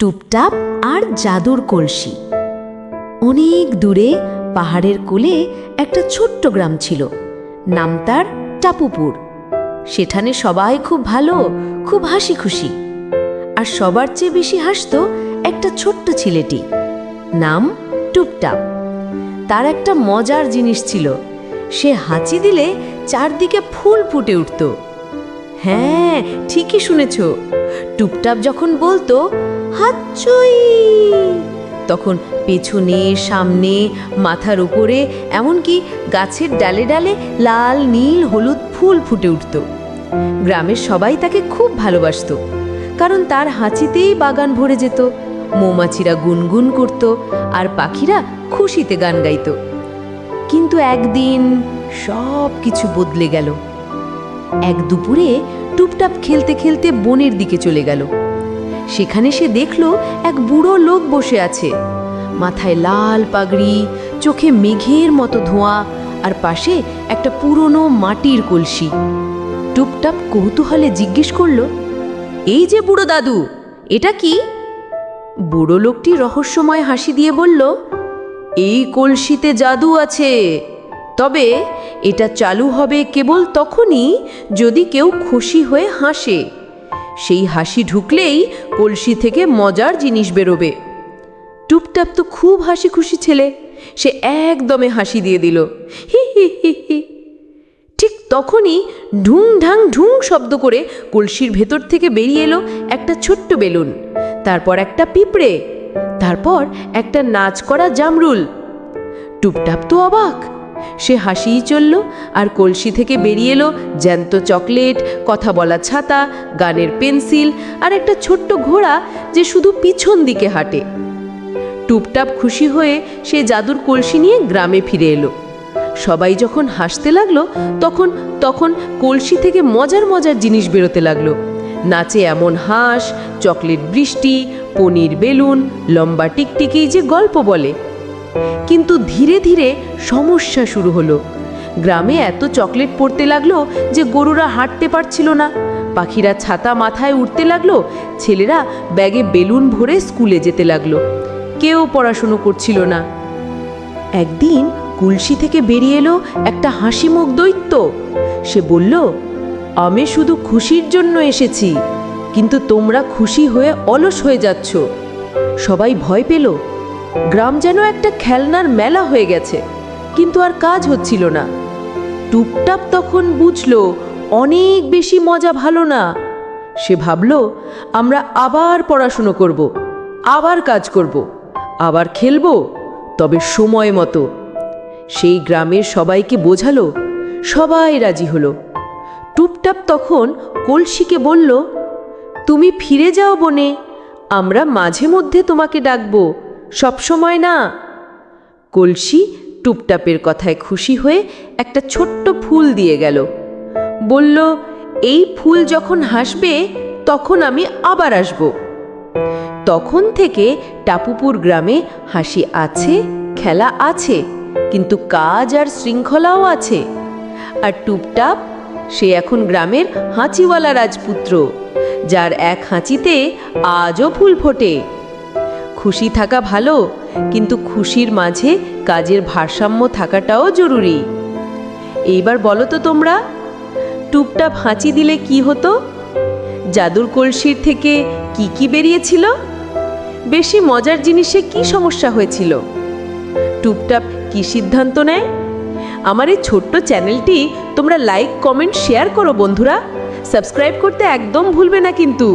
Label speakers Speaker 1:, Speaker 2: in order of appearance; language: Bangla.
Speaker 1: টুপটাপ আর জাদুর কলসি। অনেক দূরে পাহাড়ের কোলে একটা ছোট্ট গ্রাম ছিল। নাম তার টাপুপুর। সেখানে সবাই খুব ভালো, খুব হাসি খুশি আর সবার চেয়ে বেশি হাসতো একটা ছোট্ট ছেলেটি। নাম টুপটাপ। তার একটা মজার জিনিস ছিল। সে হাঁচি দিলে চারদিকে ফুল ফুটে উঠত। হ্যাঁ ঠিকই শুনেছ। টুপটাপ যখন বলতো হাচ্চুই তখন পেছনে সামনে মাথার উপরে এমনকি গাছের ডালে ডালে লাল, নীল, হলুদ ফুল ফুটে উঠত। গ্রামের সবাই তাকে খুব ভালোবাসত, কারণ তার হাঁচিতেই বাগান ভরে যেত। মৌমাছিরা গুনগুন করত আর পাখিরা খুশিতে গান গাইত। কিন্তু একদিন সব কিছু বদলে গেল। এক দুপুরে টুপটাপ খেলতে খেলতে বনের দিকে চলে গেল। সেখানে সে দেখল এক বুড়ো লোক বসে আছে। মাথায় লাল পাগড়ি, চোখে মেঘের মতো ধোঁয়া আর পাশে একটা পুরনো মাটির কলসি। টুপটাপ কৌতূহলে জিজ্ঞেস করল, এই যে বুড়ো দাদু, এটা কি? বুড়ো লোকটি রহস্যময় হাসি দিয়ে বলল, এই কলসিতে জাদু আছে। তবে এটা চালু হবে কেবল তখনই যদি কেউ খুশি হয়ে হাসে। সেই হাসি ঢুকলেই কলসি থেকে মজার জিনিস বেরোবে। টুপটাপ তো খুব হাসি খুশি ছেলে, সে একদমে হাসি দিয়ে দিল। হি হি হি হি। ঠিক তখনই ঢুং ঢাং ঢুং শব্দ করে কলসির ভেতর থেকে বেরিয়ে এলো একটা ছোট্ট বেলুন। তারপর একটা পিঁপড়ে, তারপর একটা নাচ করা জামরুল। টুপটাপ তো অবাক সে হাসিই চলল আর কলসি থেকে বেরিয়ে এলো জ্যান্ত চকলেট, কথা বলা ছাতা, গানের পেন্সিল আর একটা ছোট্ট ঘোড়া যে শুধু পিছন দিকে হাঁটে। টুপটাপ খুশি হয়ে সে জাদুর কলসি নিয়ে গ্রামে ফিরে এলো। সবাই যখন হাসতে লাগল, তখন তখন কলসি থেকে মজার মজার জিনিস বেরোতে লাগল। নাচে এমন হাঁস, চকলেট বৃষ্টি, পনির বেলুন, লম্বা টিকটিকি যে গল্প বলে। কিন্তু ধীরে ধীরে সমস্যা শুরু হলো। গ্রামে এত চকলেট পড়তে লাগল যে গরুরা হাঁটতে পারছিল না। পাখিরা ছাতা মাথায় উঠতে লাগল, ছেলেরা ব্যাগে বেলুন ভরে স্কুলে যেতে লাগল। কেউ পড়াশুনো করছিল না। একদিন কুলসি থেকে বেরিয়ে এলো একটা হাসি মুখ দৈত্য। সে বলল, আমি শুধু খুশির জন্য এসেছি, কিন্তু তোমরা খুশি হয়ে অলস হয়ে যাচ্ছ। সবাই ভয় পেল। গ্রাম যেন একটা খেলনার মেলা হয়ে গেছে, কিন্তু আর কাজ হচ্ছিল না। টুপটাপ তখন বুঝলো, অনেক বেশি মজা ভালো না। সে ভাবল, আমরা আবার পড়াশুনো করব, আবার কাজ করব, আবার খেলব, তবে সময় মতো। সেই গ্রামের সবাইকে বোঝালো, সবাই রাজি হলো। টুপটাপ তখন কলসিকে বলল, তুমি ফিরে যাও বনে, আমরা মাঝে মধ্যে তোমাকে ডাকবো। সবসময় না। কলসি টুপটাপের কথায় খুশি হয়ে একটা ছোট্ট ফুল দিয়ে গেল। বলল, এই ফুল যখন হাসবে, তখন আমি আবার আসব। তখন থেকে টাপুপুর গ্রামে হাসি আছে, খেলা আছে, কিন্তু কাজ আর শৃঙ্খলাও আছে। আর টুপটাপ, সে এখন গ্রামের হাঁচিওয়ালা রাজপুত্র, যার এক হাঁচিতে আজও ফুল ফোটে। খুশি থাকা ভালো, কিন্তু খুশির মাঝে কাজের ভারসাম্য থাকাটাও জরুরি। এইবার বলো তো তোমরা, টুপটাপ হাঁচি দিলে কি হতো? জাদুর কলসির থেকে কি কি বেরিয়েছিল? বেশি মজার জিনিসে কি সমস্যা হয়েছিল? টুপটাপ কি সিদ্ধান্ত নেয়? আমার এই ছোট্ট চ্যানেলটি তোমরা লাইক, কমেন্ট, শেয়ার করো বন্ধুরা। সাবস্ক্রাইব করতে একদম ভুলবে না কিন্তু।